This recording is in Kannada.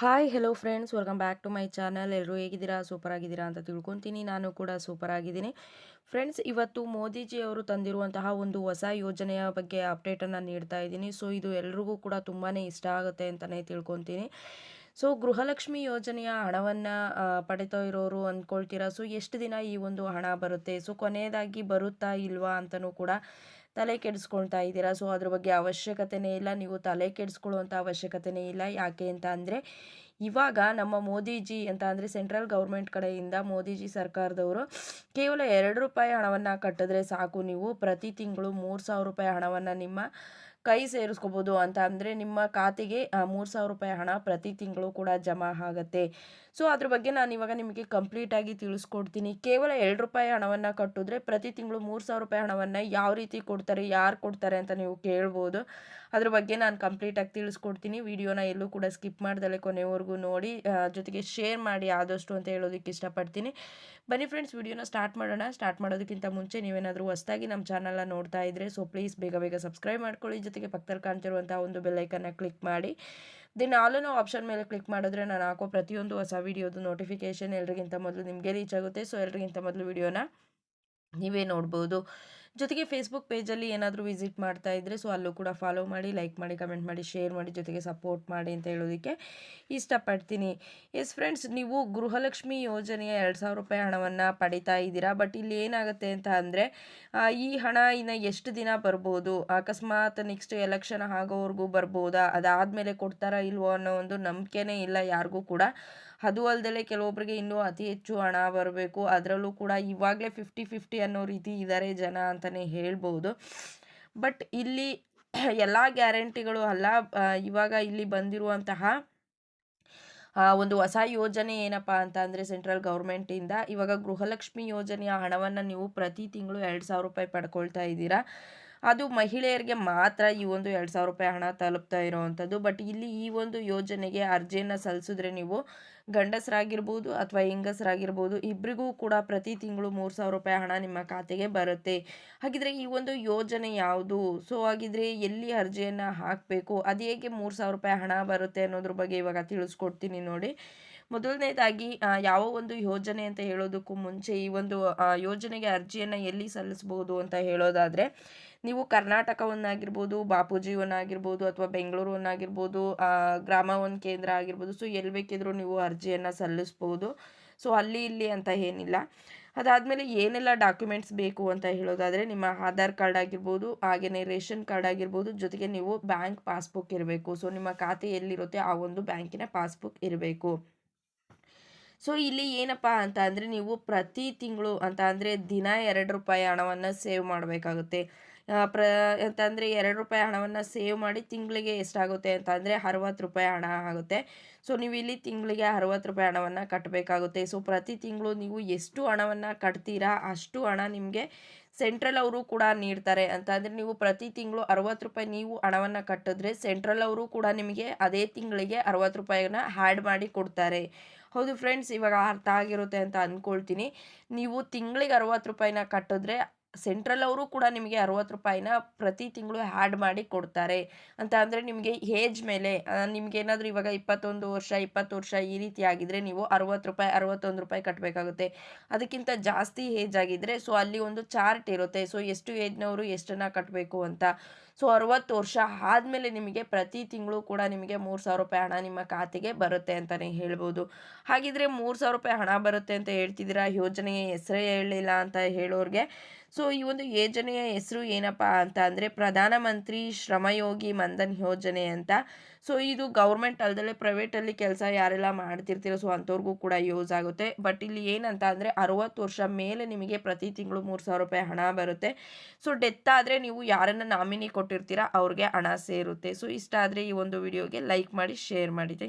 Hi hello friends welcome back to my channel ಎಲ್ಲರೂ ಹೇಗಿದ್ದೀರಾ? ಸೂಪರ್ ಆಗಿದ್ದೀರಾ ಅಂತ ತಿಳ್ಕೊತೀನಿ. ನಾನು ಕೂಡ ಸೂಪರ್ ಆಗಿದ್ದೀನಿ. ಫ್ರೆಂಡ್ಸ್ ಇವತ್ತು ಮೋದಿಜಿಯವರು ತಂದಿರುವಂತಹ ಒಂದು ಹೊಸ ಯೋಜನೆಯ ಬಗ್ಗೆ ಅಪ್ಡೇಟನ್ನು ನೀಡ್ತಾ ಇದ್ದೀನಿ. ಸೊ ಇದು ಎಲ್ರಿಗೂ ಕೂಡ ತುಂಬಾ ಇಷ್ಟ ಆಗುತ್ತೆ ಅಂತಲೇ ತಿಳ್ಕೊತೀನಿ. ಸೊ ಗೃಹಲಕ್ಷ್ಮಿ ಯೋಜನೆಯ ಹಣವನ್ನು ಪಡಿತಾ ಇರೋರು ಅಂದ್ಕೊಳ್ತೀರಾ? ಸೊ ಎಷ್ಟು ದಿನ ಈ ಒಂದು ಹಣ ಬರುತ್ತೆ? ಸೊ ಕೊನೆಯದಾಗಿ ಬರುತ್ತಾ ಇಲ್ವಾ ಅಂತಲೂ ಕೂಡ ತಲೆ ಕೆಡಿಸ್ಕೊಳ್ತಾ ಇದ್ದೀರಾ? ಸೊ ಅದ್ರ ಬಗ್ಗೆ ಅವಶ್ಯಕತೆನೇ ಇಲ್ಲ. ನೀವು ತಲೆ ಕೆಡಿಸ್ಕೊಳ್ಳುವಂಥ ಅವಶ್ಯಕತೆನೇ ಇಲ್ಲ. ಯಾಕೆ ಅಂತ ಅಂದರೆ, ಇವಾಗ ನಮ್ಮ ಮೋದಿಜಿ ಅಂತ ಅಂದರೆ ಸೆಂಟ್ರಲ್ ಗೌರ್ಮೆಂಟ್ ಕಡೆಯಿಂದ ಮೋದಿಜಿ ಸರ್ಕಾರದವರು ಕೇವಲ ಎರಡು ರೂಪಾಯಿ ಹಣವನ್ನು ಕಟ್ಟಿದ್ರೆ ಸಾಕು. ನೀವು ಪ್ರತಿ ತಿಂಗಳು ಮೂರು ಸಾವಿರ ರೂಪಾಯಿ ಹಣವನ್ನು ನಿಮ್ಮ ಕೈ ಸೇರಿಸ್ಕೋಬೋದು ಅಂತ ಅಂದರೆ ನಿಮ್ಮ ಖಾತೆಗೆ ಮೂರು ಸಾವಿರ ರೂಪಾಯಿ ಹಣ ಪ್ರತಿ ತಿಂಗಳು ಕೂಡ ಜಮಾ ಆಗುತ್ತೆ. ಸೊ ಅದ್ರ ಬಗ್ಗೆ ನಾನು ಇವಾಗ ನಿಮಗೆ ಕಂಪ್ಲೀಟಾಗಿ ತಿಳಿಸ್ಕೊಡ್ತೀನಿ. ಕೇವಲ ಎರಡು ರೂಪಾಯಿ ಹಣವನ್ನು ಕಟ್ಟಿದ್ರೆ ಪ್ರತಿ ತಿಂಗಳು ಮೂರು ಸಾವಿರ ರೂಪಾಯಿ ಹಣವನ್ನು ಯಾವ ರೀತಿ ಕೊಡ್ತಾರೆ, ಯಾರು ಕೊಡ್ತಾರೆ ಅಂತ ನೀವು ಕೇಳ್ಬೋದು. ಅದ್ರ ಬಗ್ಗೆ ನಾನು ಕಂಪ್ಲೀಟಾಗಿ ತಿಳಿಸ್ಕೊಡ್ತೀನಿ. ವಿಡಿಯೋನ ಎಲ್ಲೂ ಕೂಡ ಸ್ಕಿಪ್ ಮಾಡ್ದಲೆ ಕೊನೆವರೆಗೂ ನೋಡಿ ಜೊತೆಗೆ ಶೇರ್ ಮಾಡಿ ಆದಷ್ಟು ಅಂತ ಹೇಳೋದಕ್ಕೆ ಇಷ್ಟಪಡ್ತೀನಿ. ಬನ್ನಿ ಫ್ರೆಂಡ್ಸ್ ವಿಡಿಯೋನ ಸ್ಟಾರ್ಟ್ ಮಾಡೋಣ. ಸ್ಟಾರ್ಟ್ ಮಾಡೋದಕ್ಕಿಂತ ಮುಂಚೆ ನೀವೇನಾದರೂ ಹೊಸದಾಗಿ ನಮ್ಮ ಚಾನಲ್ನ ನೋಡ್ತಾ ಇದ್ದರೆ ಸೊ ಪ್ಲೀಸ್ ಬೇಗ ಬೇಗ ಸಬ್ಸ್ಕ್ರೈಬ್ ಮಾಡ್ಕೊಳ್ಳಿ. ಜೊತೆಗೆ ಪಕ್ಕದಲ್ಲಿ ಕಾಣ್ತಿರುವಂಥ ಒಂದು ಬೆಲ್ಲೈಕನ್ನ ಕ್ಲಿಕ್ ಮಾಡಿ. ದೆನ್ ಆಲೂ ಆಪ್ಷನ್ ಮೇಲೆ ಕ್ಲಿಕ್ ಮಾಡಿದ್ರೆ ನಾನು ಹಾಕೋ ಪ್ರತಿಯೊಂದು ಹೊಸ ವೀಡಿಯೋದು ನೋಟಿಫಿಕೇಶನ್ ಎಲ್ರಿಗಿಂತ ಮೊದಲು ನಿಮಗೆ ರೀಚ್ ಆಗುತ್ತೆ. ಸೊ ಎಲ್ರಿಗಿಂತ ಮೊದಲು ವಿಡಿಯೋನ ನೀವೇ ನೋಡ್ಬೋದು. ಜೊತೆಗೆ ಫೇಸ್ಬುಕ್ ಪೇಜಲ್ಲಿ ಏನಾದರೂ ವಿಸಿಟ್ ಮಾಡ್ತಾ ಇದ್ದರೆ ಸೊ ಅಲ್ಲೂ ಕೂಡ ಫಾಲೋ ಮಾಡಿ ಲೈಕ್ ಮಾಡಿ ಕಮೆಂಟ್ ಮಾಡಿ ಶೇರ್ ಮಾಡಿ, ಜೊತೆಗೆ ಸಪೋರ್ಟ್ ಮಾಡಿ ಅಂತ ಹೇಳೋದಕ್ಕೆ ಇಷ್ಟಪಡ್ತೀನಿ. ಎಸ್ ಫ್ರೆಂಡ್ಸ್ ನೀವು ಗೃಹಲಕ್ಷ್ಮಿ ಯೋಜನೆಯ ಎರಡು ಸಾವಿರ ರೂಪಾಯಿ ಹಣವನ್ನು ಪಡಿತಾ ಇದ್ದೀರಾ? ಬಟ್ ಇಲ್ಲಿ ಏನಾಗುತ್ತೆ ಅಂತ ಅಂದರೆ ಈ ಹಣ ಇನ್ನು ಎಷ್ಟು ದಿನ ಬರ್ಬೋದು? ಅಕಸ್ಮಾತ್ ನೆಕ್ಸ್ಟ್ ಎಲೆಕ್ಷನ್ ಆಗೋವರೆಗೂ ಬರ್ಬೋದಾ? ಅದಾದಮೇಲೆ ಕೊಡ್ತಾರಾ ಇಲ್ವೋ ಅನ್ನೋ ಒಂದು ನಂಬಿಕೆನೇ ಇಲ್ಲ ಯಾರಿಗೂ ಕೂಡ. ಅದು ಅಲ್ಲದೆ ಕೆಲವೊಬ್ಬರಿಗೆ ಇನ್ನೂ ಅತಿ ಹೆಚ್ಚು ಹಣ ಬರಬೇಕು. ಅದರಲ್ಲೂ ಕೂಡ ಇವಾಗಲೇ ಫಿಫ್ಟಿ ಫಿಫ್ಟಿ ಅನ್ನೋ ರೀತಿ ಇದ್ದಾರೆ ಜನ ಅಂತಲೇ ಹೇಳ್ಬೋದು. ಬಟ್ ಇಲ್ಲಿ ಎಲ್ಲ ಗ್ಯಾರಂಟಿಗಳು ಅಲ್ಲ. ಇವಾಗ ಇಲ್ಲಿ ಬಂದಿರುವಂತಹ ಒಂದು ಹೊಸ ಯೋಜನೆ ಏನಪ್ಪ ಅಂತ ಅಂದರೆ ಸೆಂಟ್ರಲ್ ಗೌರ್ಮೆಂಟಿಂದ. ಇವಾಗ ಗೃಹಲಕ್ಷ್ಮಿ ಯೋಜನೆಯ ಹಣವನ್ನು ನೀವು ಪ್ರತಿ ತಿಂಗಳು ಎರಡು ಸಾವಿರ ರೂಪಾಯಿ ಪಡ್ಕೊಳ್ತಾ ಇದ್ದೀರಾ. ಅದು ಮಹಿಳೆಯರಿಗೆ ಮಾತ್ರ ಈ ಒಂದು ಎರಡು ಸಾವಿರ ರೂಪಾಯಿ ಹಣ ತಲುಪ್ತಾ ಇರೋವಂಥದ್ದು. ಬಟ್ ಇಲ್ಲಿ ಈ ಒಂದು ಯೋಜನೆಗೆ ಅರ್ಜಿಯನ್ನು ಸಲ್ಲಿಸಿದ್ರೆ ನೀವು ಗಂಡಸರಾಗಿರ್ಬೋದು ಅಥವಾ ಹೆಂಗಸರಾಗಿರ್ಬೋದು ಇಬ್ಬರಿಗೂ ಕೂಡ ಪ್ರತಿ ತಿಂಗಳು ಮೂರು ಸಾವಿರ ರೂಪಾಯಿ ಹಣ ನಿಮ್ಮ ಖಾತೆಗೆ ಬರುತ್ತೆ. ಹಾಗಿದ್ರೆ ಈ ಒಂದು ಯೋಜನೆ ಯಾವುದು? ಸೊ ಹಾಗಿದ್ರೆ ಎಲ್ಲಿ ಅರ್ಜಿಯನ್ನು ಹಾಕಬೇಕು? ಅದು ಹೇಗೆ ಮೂರು ಸಾವಿರ ರೂಪಾಯಿ ಹಣ ಬರುತ್ತೆ ಅನ್ನೋದ್ರ ಬಗ್ಗೆ ಇವಾಗ ತಿಳಿಸ್ಕೊಡ್ತೀನಿ ನೋಡಿ. ಮೊದಲನೇದಾಗಿ ಯಾವ ಒಂದು ಯೋಜನೆ ಅಂತ ಹೇಳೋದಕ್ಕೂ ಮುಂಚೆ ಈ ಒಂದು ಯೋಜನೆಗೆ ಅರ್ಜಿಯನ್ನು ಎಲ್ಲಿ ಸಲ್ಲಿಸ್ಬೋದು ಅಂತ ಹೇಳೋದಾದರೆ, ನೀವು ಕರ್ನಾಟಕವನ್ನಾಗಿರ್ಬೋದು ಬಾಪೂಜಿವನ್ನಾಗಿರ್ಬೋದು ಅಥವಾ ಬೆಂಗಳೂರುವನ್ನಾಗಿರ್ಬೋದು ಗ್ರಾಮ ಒಂದು ಕೇಂದ್ರ ಆಗಿರ್ಬೋದು, ಸೊ ಎಲ್ಲಿ ಬೇಕಿದ್ರೂ ನೀವು ಅರ್ಜಿಯನ್ನು ಸಲ್ಲಿಸ್ಬೋದು. ಸೊ ಅಲ್ಲಿ, ಇಲ್ಲಿ ಅಂತ ಏನಿಲ್ಲ. ಅದಾದಮೇಲೆ ಏನೆಲ್ಲ ಡಾಕ್ಯುಮೆಂಟ್ಸ್ ಬೇಕು ಅಂತ ಹೇಳೋದಾದರೆ, ನಿಮ್ಮ ಆಧಾರ್ ಕಾರ್ಡ್ ಆಗಿರ್ಬೋದು ಹಾಗೆಯೇ ರೇಷನ್ ಕಾರ್ಡ್ ಆಗಿರ್ಬೋದು, ಜೊತೆಗೆ ನೀವು ಬ್ಯಾಂಕ್ ಪಾಸ್ಬುಕ್ ಇರಬೇಕು. ಸೊ ನಿಮ್ಮ ಖಾತೆ ಎಲ್ಲಿರುತ್ತೆ, ಆ ಒಂದು ಬ್ಯಾಂಕಿನ ಪಾಸ್ಬುಕ್ ಇರಬೇಕು. ಸೊ ಇಲ್ಲಿ ಏನಪ್ಪ ಅಂತ ಅಂದರೆ ನೀವು ಪ್ರತಿ ತಿಂಗಳು ಅಂತ ಅಂದರೆ ದಿನ ಎರಡು ರೂಪಾಯಿ ಹಣವನ್ನು ಸೇವ್ ಮಾಡಬೇಕಾಗುತ್ತೆ. ಪ್ರ ಅಂತಂದರೆ ಎರಡು ರೂಪಾಯಿ ಹಣವನ್ನು ಸೇವ್ ಮಾಡಿ ತಿಂಗಳಿಗೆ ಎಷ್ಟಾಗುತ್ತೆ ಅಂತ ಅಂದರೆ ಅರವತ್ತು ರೂಪಾಯಿ ಹಣ ಆಗುತ್ತೆ. ಸೊ ನೀವು ಇಲ್ಲಿ ತಿಂಗಳಿಗೆ ಅರವತ್ತು ರೂಪಾಯಿ ಹಣವನ್ನು ಕಟ್ಟಬೇಕಾಗುತ್ತೆ ಸೊ ಪ್ರತಿ ತಿಂಗಳು ನೀವು ಎಷ್ಟು ಹಣವನ್ನು ಕಟ್ತೀರಾ ಅಷ್ಟು ಹಣ ನಿಮಗೆ ಸೆಂಟ್ರಲ್ ಅವರು ಕೂಡ ನೀಡ್ತಾರೆ. ಅಂತ ಅಂದರೆ ನೀವು ಪ್ರತಿ ತಿಂಗಳು ಅರವತ್ತು ರೂಪಾಯಿ ನೀವು ಹಣವನ್ನು ಕಟ್ಟಿದ್ರೆ ಸೆಂಟ್ರಲ್ ಅವರು ಕೂಡ ನಿಮಗೆ ಅದೇ ತಿಂಗಳಿಗೆ ಅರವತ್ತು ರೂಪಾಯಿನ ಹ್ಯಾಡ್ ಮಾಡಿ ಕೊಡ್ತಾರೆ. ಹೌದು ಫ್ರೆಂಡ್ಸ್ ಇವಾಗ ಅರ್ಥ ಆಗಿರುತ್ತೆ ಅಂತ ಅಂದ್ಕೊಳ್ತೀನಿ ನೀವು ತಿಂಗಳಿಗೆ ಅರವತ್ತು ರೂಪಾಯಿನ ಕಟ್ಟಿದ್ರೆ ಸೆಂಟ್ರಲ್ ಅವರು ಕೂಡ ನಿಮಗೆ ಅರವತ್ತು ರೂಪಾಯಿನ ಪ್ರತಿ ತಿಂಗಳು ಆ್ಯಡ್ ಮಾಡಿ ಕೊಡ್ತಾರೆ. ಅಂತ ಅಂದರೆ ನಿಮಗೆ ಏಜ್ ಮೇಲೆ ನಿಮ್ಗೆ ಏನಾದರೂ ಇವಾಗ ಇಪ್ಪತ್ತೊಂದು ವರ್ಷ, ಇಪ್ಪತ್ತು ವರ್ಷ ಈ ರೀತಿ ಆಗಿದ್ರೆ ನೀವು ಅರವತ್ತು ರೂಪಾಯಿ, ಅರವತ್ತೊಂದು ರೂಪಾಯಿ ಕಟ್ಟಬೇಕಾಗುತ್ತೆ ಅದಕ್ಕಿಂತ ಜಾಸ್ತಿ ಏಜ್ ಆಗಿದ್ರೆ ಸೊ ಅಲ್ಲಿ ಒಂದು ಚಾರ್ಟ್ ಇರುತ್ತೆ. ಸೊ ಎಷ್ಟು ಏಜ್ನವರು ಎಷ್ಟನ್ನು ಕಟ್ಟಬೇಕು ಅಂತ. ಸೊ ಅರವತ್ತು ವರ್ಷ ಆದಮೇಲೆ ನಿಮಗೆ ಪ್ರತಿ ತಿಂಗಳು ಕೂಡ ನಿಮಗೆ ಮೂರು ಸಾವಿರ ರೂಪಾಯಿ ಹಣ ನಿಮ್ಮ ಖಾತೆಗೆ ಬರುತ್ತೆ ಅಂತಲೇ ಹೇಳ್ಬೋದು. ಹಾಗಿದ್ರೆ ಮೂರು ಸಾವಿರ ರೂಪಾಯಿ ಹಣ ಬರುತ್ತೆ ಅಂತ ಹೇಳ್ತಿದ್ದೀರಾ? ಯೋಜನೆಯ ಹೆಸರೇ ಹೇಳಲಿಲ್ಲ ಅಂತ ಹೇಳೋರಿಗೆ. ಸೊ, ಈ ಒಂದು ಯೋಜನೆಯ ಹೆಸರು ಏನಪ್ಪ ಅಂತ ಅಂದರೆ ಪ್ರಧಾನಮಂತ್ರಿ ಶ್ರಮಯೋಗಿ ಮನ್ಧನ್ ಯೋಜನೆ ಅಂತ. ಸೊ, ಇದು ಗೌರ್ಮೆಂಟ್ ಅಲ್ಲದಲ್ಲೇ ಪ್ರೈವೇಟಲ್ಲಿ ಕೆಲಸ ಯಾರೆಲ್ಲ ಮಾಡ್ತಿರ್ತೀರ, ಸೊ, ಅಂಥವ್ರಿಗೂ ಕೂಡ ಯೂಸ್ ಆಗುತ್ತೆ. ಬಟ್ ಇಲ್ಲಿ ಏನಂತ ಅಂದರೆ ಅರುವತ್ತು ವರ್ಷ ಮೇಲೆ ನಿಮಗೆ ಪ್ರತಿ ತಿಂಗಳು ಮೂರು ಸಾವಿರ ರೂಪಾಯಿ ಹಣ ಬರುತ್ತೆ. ಸೊ, ಡೆತ್ ಆದರೆ ನೀವು ಯಾರನ್ನು ನಾಮಿನಿ ಕೊಟ್ಟಿರ್ತೀರಾ, ಅವ್ರಿಗೆ ಹಣ ಸೇರುತ್ತೆ. ಸೊ, ಇಷ್ಟ ಆದರೆ ಈ ಒಂದು ವಿಡಿಯೋಗೆ ಲೈಕ್ ಮಾಡಿ, ಶೇರ್ ಮಾಡಿ.